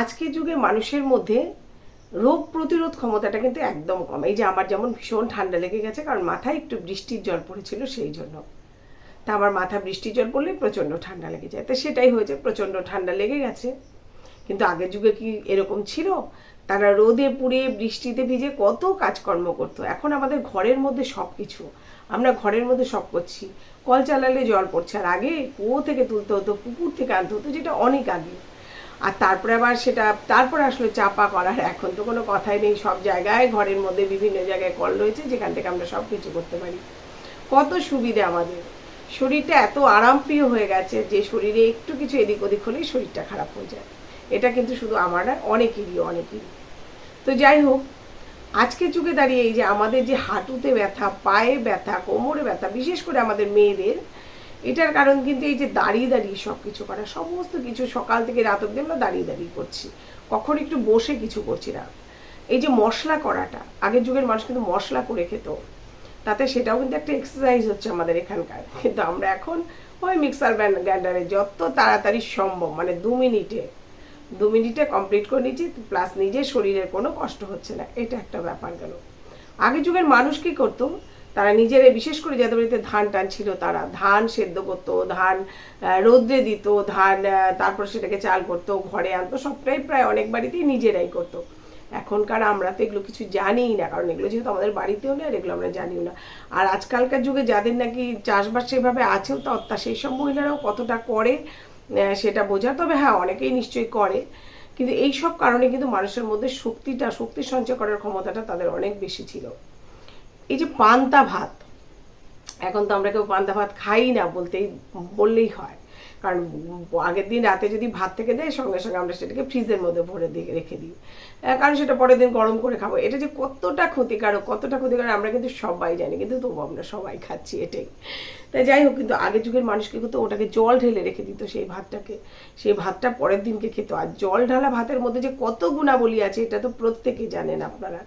আজকের যুগে মানুষের মধ্যে রোগ প্রতিরোধ ক্ষমতাটা কিন্তু একদম কম। এই যে আমার যেমন ভীষণ ঠান্ডা লেগে গেছে, কারণ মাথায় একটু বৃষ্টির জল পড়েছিল সেই জন্য। তা আমার মাথা বৃষ্টির জল পড়লে প্রচণ্ড ঠান্ডা লেগে যায়। তো সেটাই হয়েছে, প্রচণ্ড ঠান্ডা লেগে গেছে। কিন্তু আগের যুগে কি এরকম ছিল? তারা রোদে পুড়ে বৃষ্টিতে ভিজে কত কাজকর্ম করতো। এখন আমাদের ঘরের মধ্যে সব কিছু আমরা ঘরের মধ্যে সব করছি। কল চালালে জল পড়ছে। আর আগে কুয়ো থেকে তুলতে হতো, পুকুর থেকে আনতে হতো, যেটা অনেক আগে। আর তারপরে আবার সেটা, তারপর আসলো চাপা করার এখন তো কোনো কথাই নেই। সব জায়গায়, ঘরের মধ্যে বিভিন্ন জায়গায় কল রয়েছে, যেখান থেকে আমরা সব কিছু করতে পারি। কত সুবিধে আমাদের। শরীরটা এত আরামপ্রিয় হয়ে গেছে যে শরীরে একটু কিছু এদিক ওদিক হলেই শরীরটা খারাপ হয়ে যায়। এটা কিন্তু শুধু আমার না অনেকেরই অনেকেরই। তো যাই হোক, আজকে যুগে দাঁড়িয়ে এই যে আমাদের যে হাঁটুতে ব্যথা, পায়ে ব্যথা, কোমরে ব্যথা, বিশেষ করে আমাদের মেয়েদের এটার কারণ কিন্তু এই যে দাঁড়িয়ে দাঁড়িয়ে সব কিছু করা, সমস্ত কিছু সকাল থেকে রাত অব্দি আমরা দাঁড়িয়ে দাঁড়িয়ে করছি। কখন একটু বসে কিছু করছি না। এই যে মশলা করাটা, আগের যুগের মানুষ কিন্তু মশলা করে খেত। তাতে সেটাও কিন্তু একটা এক্সারসাইজ হচ্ছে আমাদের এখানকার। কিন্তু আমরা এখন ওই মিক্সার গ্রাইন্ডারে যত তাড়াতাড়ি সম্ভব মানে দু মিনিটে দু মিনিটে কমপ্লিট করে নিচ্ছি প্লাস নিজের শরীরের কোনো কষ্ট হচ্ছে না। এটা একটা ব্যাপার গেল। আগের যুগের মানুষ কি করতো তারা নিজেরা, বিশেষ করে যাদের বাড়িতে ধান টান ছিল তারা। ধান সেদ্ধ করতো, ধান রৌদ্রে দিত, ধান তারপর সেটাকে চাল করতো, ঘরে আনতো সবটাই প্রায় অনেক বাড়িতেই নিজেরাই করতো। এখনকার আমরা তো এগুলো কিছু জানিই না, কারণ এগুলো যেহেতু আমাদের বাড়িতেও নেই আর এগুলো আমরা জানিও না। আর আজকালকার যুগে যাদের নাকি চাষবাস সেভাবে আছেও তা তা সেই সব মহিলারাও কতটা করে সেটা বোঝা, তবে হ্যাঁ অনেকেই নিশ্চয়ই করে। কিন্তু এই সব কারণে কিন্তু মানুষের মধ্যে শক্তিটা, শক্তি সঞ্চয় করার ক্ষমতাটা তাদের অনেক বেশি ছিল। এই যে পান্তা ভাত, এখন তো আমরা কেউ পান্তা ভাত খাই না বলতেই বললেই হয়। কারণ আগের দিন রাতে যদি ভাত থেকে দেয় সঙ্গে সঙ্গে আমরা সেটাকে ফ্রিজের মধ্যে ভরে দিয়ে রেখে দিই। কারণ সেটা পরের দিন গরম করে খাব। এটা যে কতটা ক্ষতিকারক কতটা ক্ষতিকারক, আমরা কিন্তু সবাই জানি, কিন্তু তবু আমরা সবাই খাচ্ছি এটাই। তাই যাই হোক, কিন্তু আগের যুগের মানুষ কি করতো ওটাকে জল ঢেলে রেখে দিত সেই ভাতটাকে। সেই ভাতটা পরের দিনকে খেত। আর জল ঢালা ভাতের মধ্যে যে কত গুণাবলী আছে, এটা তো প্রত্যেকেই জানেন আপনারা।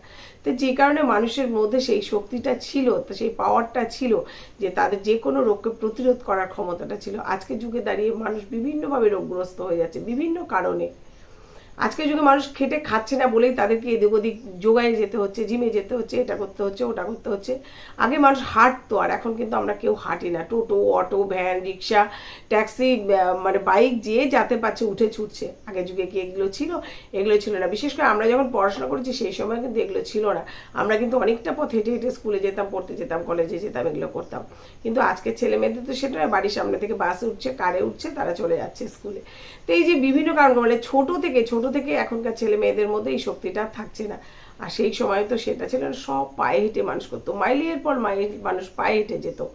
তো যে কারণে মানুষের মধ্যে সেই শক্তিটা ছিল, তো সেই পাওয়ারটা ছিল, যে তাদের যে কোনো রোগকে প্রতিরোধ করার ক্ষমতাটা ছিল। আজকের যুগে দাঁড়িয়ে মানুষ বিভিন্নভাবে রোগগ্রস্ত হয়ে যাচ্ছে, বিভিন্ন কারণে। আজকের যুগে মানুষ খেটে খাচ্ছে না বলেই তাদেরকে এদিক ওদিক যোগায় যেতে হচ্ছে, জিমে যেতে হচ্ছে, এটা করতে হচ্ছে, ওটা করতে হচ্ছে। আগে মানুষ হাঁটতো, আর এখন কিন্তু আমরা কেউ হাঁটি না। টোটো, অটো, ভ্যান, রিক্সা, ট্যাক্সি মানে বাইক যে যাতে পারছে উঠে ছুটছে। আগের যুগে কি এগুলো ছিল? এগুলো ছিল না। বিশেষ করে আমরা যখন পড়াশোনা করেছি সেই সময় কিন্তু এগুলো ছিল না। আমরা কিন্তু অনেকটা পথ হেঁটে হেঁটে স্কুলে যেতাম, পড়তে যেতাম, কলেজে যেতাম, এগুলো করতাম। কিন্তু আজকের ছেলে মেয়েদের তো সেটা বাড়ির সামনে থেকে বাসে উঠছে, কারে উঠছে, তারা চলে যাচ্ছে স্কুলে। তো এই যে বিভিন্ন কারণ মানে ছোটো থেকে ছোট থেকে এখনকার ছেলে মেয়েদের মধ্যে এই শক্তিটা থাকছে না। আর সেই সময় তো সেটা ছিল সব পায়ে হেঁটে মানুষ করতো। মাইলের পর মাইল মানুষ পায়ে হেঁটে যেত।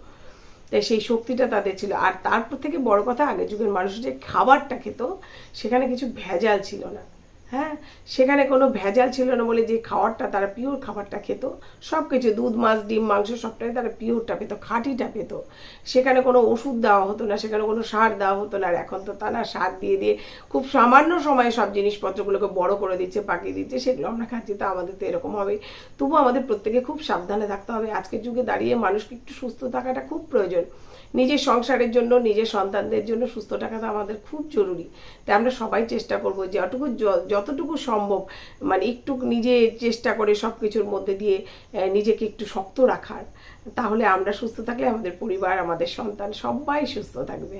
তাই সেই শক্তিটা তাদের ছিল। আর তারপর থেকে বড় কথা, আগের যুগের মানুষ যে খাবারটা খেত, সেখানে কিছু ভেজাল ছিল না। হ্যাঁ সেখানে কোনো ভেজাল ছিল না বলে যে খাবারটা তারা পিওর খাবারটা খেত। সব কিছু দুধ, মাছ, ডিম, মাংস সবটাই তারা পিওরটা পেত, খাঁটিটা পেত। সেখানে কোনো ওষুধ দেওয়া হতো না, সেখানে কোনো সার দেওয়া হতো না। আর এখন তো তা না সার দিয়ে দিয়ে খুব সামান্য সময়ে সব জিনিসপত্রগুলোকে বড় করে দিচ্ছে, পাকিয়ে দিচ্ছে। সেগুলো আমরা খাচ্ছি, তো আমাদের তো এরকম হবে তবু আমাদের প্রত্যেকে খুব সাবধানে থাকতে হবে। আজকের যুগে দাঁড়িয়ে মানুষকে একটু সুস্থ থাকাটা খুব প্রয়োজন। নিজের সংসারের জন্য, নিজের সন্তানদের জন্য সুস্থ থাকাটা আমাদের খুব জরুরি। তাই আমরা সবাই চেষ্টা করব যতটুকু যতটুকু সম্ভব মানে একটু নিজে চেষ্টা করে সব কিছুর মধ্যে দিয়ে নিজেকে একটু শক্ত রাখার। তাহলে আমরা সুস্থ থাকলে আমাদের পরিবার, আমাদের সন্তান সবাই সুস্থ থাকবে।